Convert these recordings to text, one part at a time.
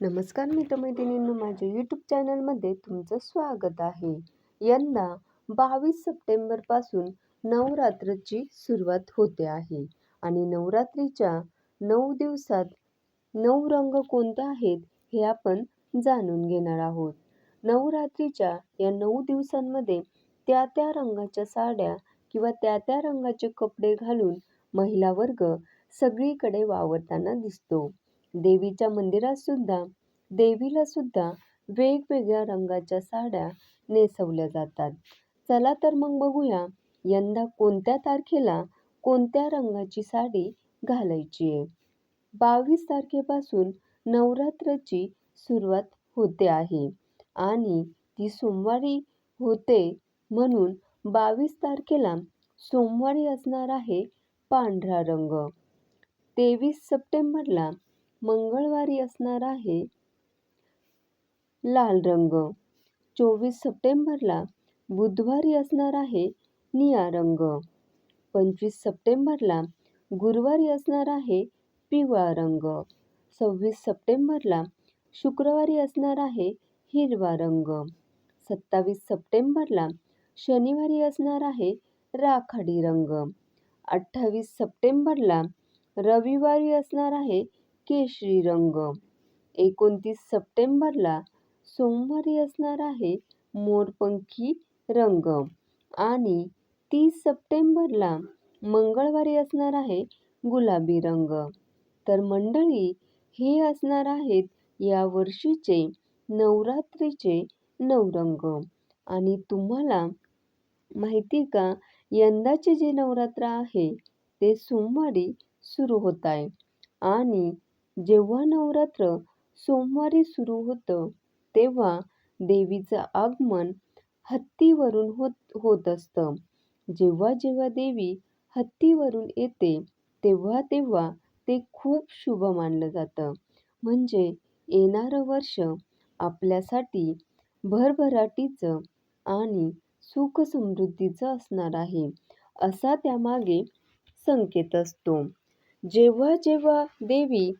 नमस्कार मित्रमैत्रिणींनो माझ्या यूट्यूब चॅनलमध्ये तुमचं स्वागत आहे. यंदा बावीस सप्टेंबरपासून नवरात्रची सुरुवात होते आहे. आणि नवरात्रीच्या नऊ दिवसात नऊ रंग कोणते आहेत हे आपण जाणून घेणार आहोत. नवरात्रीच्या या नऊ दिवसांमध्ये त्या त्या रंगाच्या साड्या किंवा त्या त्या रंगाचे कपडे घालून महिला वर्ग सगळीकडे वावरताना दिसतो. देवीच्या मंदिरात सुद्धा देवीला सुद्धा वेगवेगळ्या रंगाच्या साड्या नेसवल्या जातात. चला तर मग बघूया यंदा कोणत्या तारखेला कोणत्या रंगाची साडी घालायची आहे? बावीस तारखेपासून नवरात्राची सुरुवात होते आहे आणि ती सोमवारी होते म्हणून बावीस तारखेला सोमवारी असणार आहे पांढरा रंग. तेवीस सप्टेंबरला मंगळवारी असणार आहे. लाल रंग. चोवीस सप्टेंबरला बुधवारी असणार आहे निळा रंग. पंचवीस सप्टेंबरला गुरुवारी असणार आहे पिवळा रंग. सव्वीस सप्टेंबरला शुक्रवारी असणार आहे हिरवा रंग. सत्तावीस सप्टेंबरला शनिवारी असणार आहे राखाडी रंग. अठ्ठावीस सप्टेंबरला रविवारी असणार आहे केशरी रंग एकोणतीस सप्टेंबरला सोमवारी असणार आहे मोरपंखी रंग. आणि तीस सप्टेंबरला मंगळवारी असणार आहे गुलाबी रंग. तर मंडळी हे असणार आहेत या वर्षीचे नवरात्रीचे नऊ रंग आणि तुम्हाला माहिती का यंदाचे जे नवरात्र आहे ते सोमवारी सुरू होत आहे. आणि जेव्हा नवरात्र सोमवारी सुरू होतं तेव्हा देवीचं आगमन हत्तीवरून होत होत असतं. जेव्हा जेव्हा देवी हत्तीवरून येते तेव्हा तेव्हा ते खूप शुभ मानलं जातं. म्हणजे येणारं वर्ष आपल्यासाठी भरभराटीचं आणि सुख समृद्धीचं असणार आहे असा त्यामागे संकेत असतो. जेव्हा जेव्हा देवी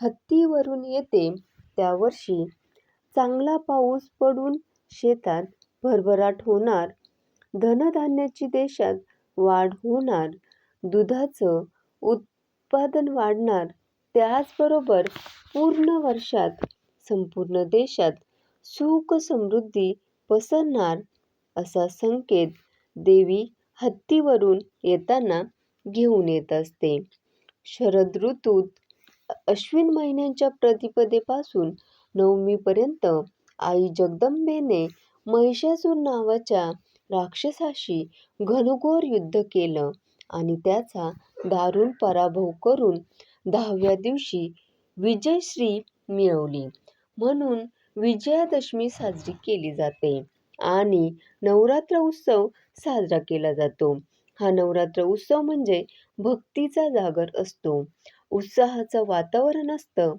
हत्तीवरून येते. त्या वर्षी चांगला पाऊस पडून शेतात भरभराट होणार. धनधान्याची देशात वाढ होणार. दुधाचं उत्पादन वाढणार. त्याचबरोबर पूर्ण वर्षात संपूर्ण देशात सुख समृद्धी पसरणार असा संकेत देवी हत्तीवरून येताना घेऊन येत असते. शरद ऋतूत अश्विन महिन्यांच्या प्रतिपदेपासून नवमीपर्यंत आई जगदंबेने महिषासूर नावाच्या राक्षसाशी घनघोर युद्ध केलं आणि त्याचा दारुण पराभव करून दहाव्या दिवशी विजयश्री मिळवली. म्हणून विजयादशमी साजरी केली जाते आणि नवरात्र उत्सव साजरा केला जातो. हा नवरात्र उत्सव म्हणजे भक्तीचा जागर असतो. उत्साहाचं वातावरण असतं.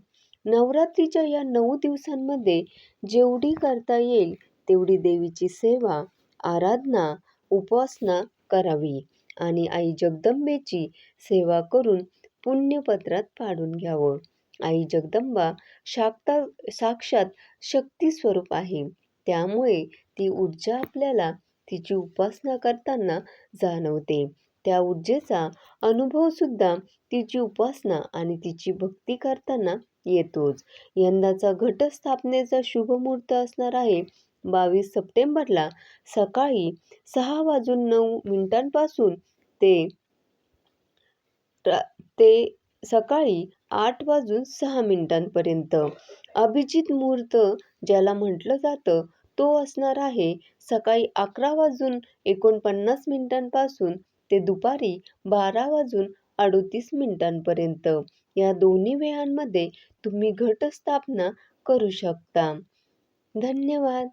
नवरात्रीच्या या नऊ दिवसांमध्ये जेवढी करता येईल तेवढी देवीची सेवा आराधना उपासना करावी आणि आई जगदंबेची सेवा करून पुण्यपत्रात पाडून घ्यावं. आई जगदंबा शाक्ता साक्षात शक्ती स्वरूप आहे. त्यामुळे ती ऊर्जा आपल्याला तिची उपासना करताना जाणवते. त्या ऊर्जेचा अनुभवसुद्धा तिची उपासना आणि तिची भक्ती करताना येतोच. यंदाचा घटस्थापनेचा शुभमुहूर्त असणार आहे. बावीस सप्टेंबरला सकाळी सहा वाजून नऊ मिनिटांपासून ते ते सकाळी आठ वाजून सहा मिनिटांपर्यंत. अभिजित मुहूर्त ज्याला म्हटलं जातं तो असणार आहे सकाळी अकरा वाजून एकोणपन्नास मिनिटांपासून ते दुपारी बारा वाजून अडोतीस मिनिटांपर्यंत. या दोन्ही वेळांमध्ये तुम्ही घटस्थापना करू शकता. धन्यवाद.